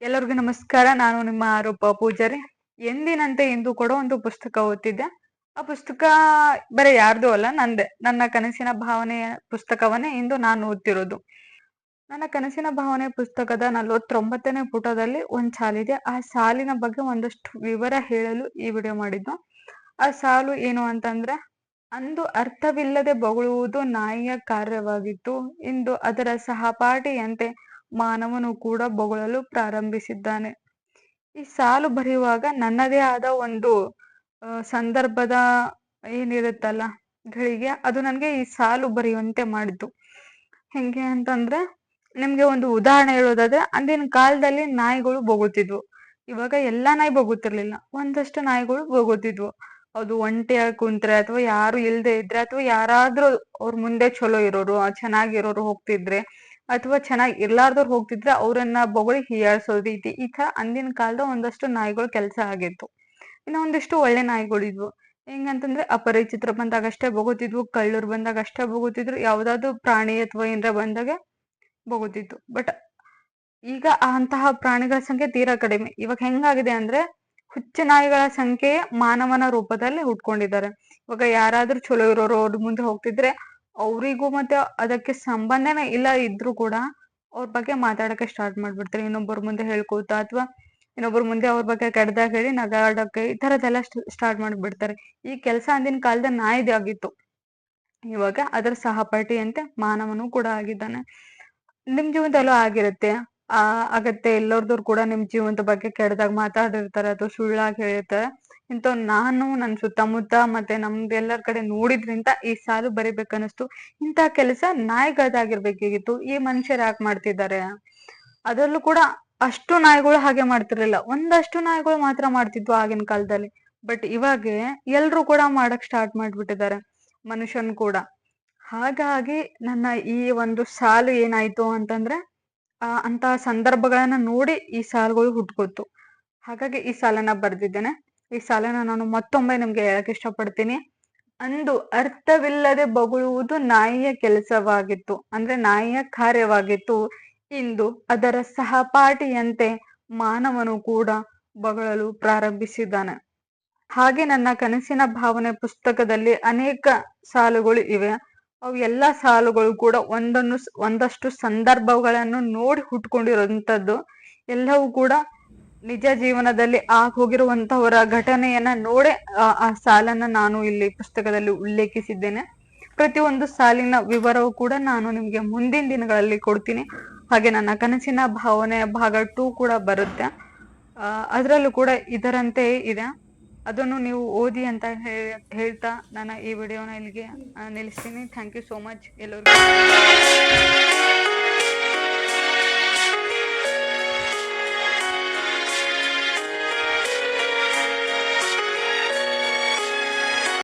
ಎಲ್ಲರಿಗೂ ನಮಸ್ಕಾರ. ನಾನು ನಿಮ್ಮ ಆರೋಪ ಪೂಜಾರಿ. ಎಂದಿನಂತೆ ಇಂದು ಕೂಡ ಒಂದು ಪುಸ್ತಕ ಓದ್ತಿದ್ದೆ. ಆ ಪುಸ್ತಕ ಬರೀ ಯಾರ್ದು ಅಲ್ಲ, ನಂದೆ. ನನ್ನ ಕನಸಿನ ಭಾವನೆಯ ಪುಸ್ತಕವನ್ನೇ ಇಂದು ನಾನು ಓದ್ತಿರೋದು. ನನ್ನ ಕನಸಿನ ಭಾವನೆ ಪುಸ್ತಕದ ನಲವತ್ತೊಂಬತ್ತನೇ ಪುಟದಲ್ಲಿ ಒಂದ್ ಸಾಲಿದೆ ಆ ಸಾಲಿನ ಬಗ್ಗೆ ಒಂದಷ್ಟು ವಿವರ ಹೇಳಲು ಈ ವಿಡಿಯೋ ಮಾಡಿದ್ದು. ಆ ಸಾಲು ಏನು ಅಂತಂದ್ರೆ, ಅಂದು ಅರ್ಥವಿಲ್ಲದೆ ಬೊಗಳುವುದು ನಾಯಿಯ ಕಾರ್ಯವಾಗಿತ್ತು. ಇಂದು ಅದರ ಸಹಪಾಠಿಯಂತೆ ಮಾನವನು ಕೂಡ ಬೊಗಳಲು ಪ್ರಾರಂಭಿಸಿದ್ದಾನೆ. ಈ ಸಾಲು ಬರೆಯುವಾಗ ನನ್ನದೇ ಆದ ಒಂದು ಸಂದರ್ಭದ ಏನಿರುತ್ತಲ್ಲ ಗಳಿಗೆ ಅದು ನನಗೆ ಈ ಸಾಲು ಬರೆಯುವಂತೆ ಮಾಡಿದ್ದು. ಹೆಂಗೆ ಅಂತಂದ್ರೆ, ನಿಮ್ಗೆ ಒಂದು ಉದಾಹರಣೆ ಹೇಳೋದಾದ್ರೆ, ಅಂದಿನ ಕಾಲದಲ್ಲಿ ನಾಯಿಗಳು ಬೊಗುತ್ತಿದ್ವು. ಇವಾಗ ಎಲ್ಲಾ ನಾಯಿ ಬೊಗುತ್ತಿರ್ಲಿಲ್ಲ. ಒಂದಷ್ಟು ನಾಯಿಗಳು ಬೊಗುತ್ತಿದ್ವು. ಅದು ಒಂಟಿಯಾಗಿ ಕುಂತ್ರೆ ಅಥವಾ ಯಾರು ಇಲ್ದೆ ಇದ್ರೆ ಅಥವಾ ಯಾರಾದ್ರೂ ಅವ್ರ ಮುಂದೆ ಚಲೋ ಇರೋರು ಚೆನ್ನಾಗಿರೋರು ಹೋಗ್ತಿದ್ರೆ ಅಥವಾ ಚೆನ್ನಾಗಿ ಇರ್ಲಾರ್ದವ್ರು ಹೋಗ್ತಿದ್ರೆ ಅವರನ್ನ ಬೊಗಳಿ ಹೀಯಾಳ್ಸೋ ರೀತಿ. ಈ ತರ ಅಂದಿನ ಕಾಲದ ಒಂದಷ್ಟು ನಾಯಿಗಳು ಕೆಲಸ ಆಗಿತ್ತು. ಇನ್ನು ಒಂದಿಷ್ಟು ಒಳ್ಳೆ ನಾಯಿಗಳಿದ್ವು. ಹೆಂಗಂತಂದ್ರೆ ಅಪರಿಚಿತ್ರ ಬಂದಾಗ ಅಷ್ಟೇ ಬೊಗುತ್ತಿದ್ವು, ಕಳ್ಳರು ಬಂದಾಗ ಅಷ್ಟೇ ಬೊಗುತ್ತಿದ್ರು, ಯಾವ್ದಾದ್ರು ಪ್ರಾಣಿ ಅಥವಾ ಏನರ ಬಂದಾಗ ಬೊಗುತ್ತಿತ್ತು. ಬಟ್ ಈಗ ಅಂತಹ ಪ್ರಾಣಿಗಳ ಸಂಖ್ಯೆ ತೀರಾ ಕಡಿಮೆ. ಇವಾಗ ಹೆಂಗಾಗಿದೆ ಅಂದ್ರೆ ಹುಚ್ಚ ನಾಯಿಗಳ ಸಂಖ್ಯೆ ಮಾನವನ ರೂಪದಲ್ಲಿ ಹುಟ್ಕೊಂಡಿದ್ದಾರೆ. ಇವಾಗ ಯಾರಾದ್ರೂ ಚಲೋ ಇರೋರು ಅವ್ರ ಮುಂದೆ ಹೋಗ್ತಿದ್ರೆ ಅವರಿಗೂ ಮತ್ತೆ ಅದಕ್ಕೆ ಸಂಬಂಧನೇ ಇಲ್ಲ ಇದ್ರು ಕೂಡ ಅವ್ರ ಬಗ್ಗೆ ಮಾತಾಡಕ್ಕೆ ಸ್ಟಾರ್ಟ್ ಮಾಡ್ಬಿಡ್ತಾರೆ. ಇನ್ನೊಬ್ಬರ ಮುಂದೆ ಹೇಳ್ಕೊತಾ ಅಥವಾ ಇನ್ನೊಬ್ಬರ ಮುಂದೆ ಅವ್ರ ಬಗ್ಗೆ ಕೆಡ್ದಾಗ ಹೇಳಿ ನಗಾಡಕ್ಕೆ ಈ ತರದೆಲ್ಲ ಸ್ಟಾರ್ಟ್ ಮಾಡ್ಬಿಡ್ತಾರೆ. ಈ ಕೆಲಸ ಅಂದಿನ ಕಾಲದ ನಾಯಿದೆ ಆಗಿತ್ತು. ಇವಾಗ ಅದರ ಸಹಪಾಠಿಯಂತೆ ಮಾನವನು ಕೂಡ ಆಗಿದ್ದಾನೆ. ನಿಮ್ ಜೀವನದಲ್ಲೂ ಆಗಿರುತ್ತೆ. ಆ ಆಗತ್ತೆ ಎಲ್ಲರದವ್ರು ಕೂಡ ನಿಮ್ ಜೀವನದ ಬಗ್ಗೆ ಕೆಡ್ದಾಗ ಮಾತಾಡಿರ್ತಾರೆ ಅಥವಾ ಸುಳ್ಳಾಗಿ ಹೇಳಿರ್ತಾರೆ ಇಂಥವ್ ನಾನು ನನ್ನ ಸುತ್ತಮುತ್ತ ಮತ್ತೆ ನಮ್ದು ಎಲ್ಲರ ಕಡೆ ನೋಡಿದ್ರಿಂದ ಈ ಸಾಲು ಬರಿಬೇಕನ್ನಿಸ್ತು. ಇಂಥ ಕೆಲಸ ನಾಯಿಗಳದಾಗಿರ್ಬೇಕಾಗಿತ್ತು ಈ ಮನುಷ್ಯರು ಯಾಕೆ ಮಾಡ್ತಿದ್ದಾರೆ? ಅದರಲ್ಲೂ ಕೂಡ ಅಷ್ಟು ನಾಯಿಗಳು ಹಾಗೆ ಮಾಡ್ತಿರ್ಲಿಲ್ಲ. ಒಂದಷ್ಟು ನಾಯಿಗಳು ಮಾತ್ರ ಮಾಡ್ತಿದ್ವು ಆಗಿನ ಕಾಲದಲ್ಲಿ. ಬಟ್ ಇವಾಗ ಎಲ್ರು ಕೂಡ ಮಾಡಕ್ ಸ್ಟಾರ್ಟ್ ಮಾಡ್ಬಿಟ್ಟಿದ್ದಾರೆ. ಮನುಷ್ಯನ್ ಕೂಡ. ಹಾಗಾಗಿ ನನ್ನ ಈ ಒಂದು ಸಾಲು ಏನಾಯ್ತು ಅಂತಂದ್ರೆ, ಆ ಅಂತ ಸಂದರ್ಭಗಳನ್ನ ನೋಡಿ ಈ ಸಾಲುಗಳು ಹುಟ್ಕೋತು ಹಾಗಾಗಿ ಈ ಸಾಲನ್ನ ಬರ್ದಿದ್ದೇನೆ. ಈ ಸಾಲನ ನಾನು ಮತ್ತೊಮ್ಮೆ ನಿಮ್ಗೆ ಹೇಳಕ್ ಇಷ್ಟಪಡ್ತೀನಿ. ಅಂದು ಅರ್ಥವಿಲ್ಲದೆ ಬೊಗಳುವುದು ನಾಯಿಯ ಕೆಲಸವಾಗಿತ್ತು, ಅಂದ್ರೆ ನಾಯಿಯ ಕಾರ್ಯವಾಗಿತ್ತು. ಇಂದು ಅದರ ಸಹಪಾಠಿಯಂತೆ ಮಾನವನು ಕೂಡ ಬಗಳಲು ಪ್ರಾರಂಭಿಸಿದ್ದಾನೆ. ಹಾಗೆ ನನ್ನ ಕನಸಿನ ಭಾವನೆ ಪುಸ್ತಕದಲ್ಲಿ ಅನೇಕ ಸಾಲುಗಳು ಇವೆ. ಅವು ಎಲ್ಲ ಸಾಲುಗಳು ಕೂಡ ಒಂದನ್ನು ಒಂದಷ್ಟು ಸಂದರ್ಭಗಳನ್ನು ನೋಡಿ ಹುಟ್ಕೊಂಡಿರುವಂತದ್ದು ಎಲ್ಲವೂ ಕೂಡ ನಿಜ ಜೀವನದಲ್ಲಿ ಆಗ್ ಹೋಗಿರುವಂತಹವರ ಘಟನೆಯನ್ನ ನೋಡೆ, ಆ ಸಾಲನ್ನ ನಾನು ಇಲ್ಲಿ ಪುಸ್ತಕದಲ್ಲಿ ಉಲ್ಲೇಖಿಸಿದ್ದೇನೆ. ಪ್ರತಿಯೊಂದು ಸಾಲಿನ ವಿವರವೂ ಕೂಡ ನಾನು ನಿಮ್ಗೆ ಮುಂದಿನ ದಿನಗಳಲ್ಲಿ ಕೊಡ್ತೀನಿ. ಹಾಗೆ ನನ್ನ ಕನಸಿನ ಭಾವನೆ ಭಾಗ ಟೂ ಕೂಡ ಬರುತ್ತೆ. ಅದರಲ್ಲೂ ಕೂಡ ಇದರಂತೆ ಇದೆ. ಅದನ್ನು ನೀವು ಓದಿ ಅಂತ ಹೇಳ್ತಾ ನನ್ನ ಈ ವಿಡಿಯೋನ ಇಲ್ಲಿಗೆ ನಿಲ್ಲಿಸ್ತೀನಿ. ಥ್ಯಾಂಕ್ ಯು ಸೋ ಮಚ್ ಎಲ್ಲರಿಗೂ.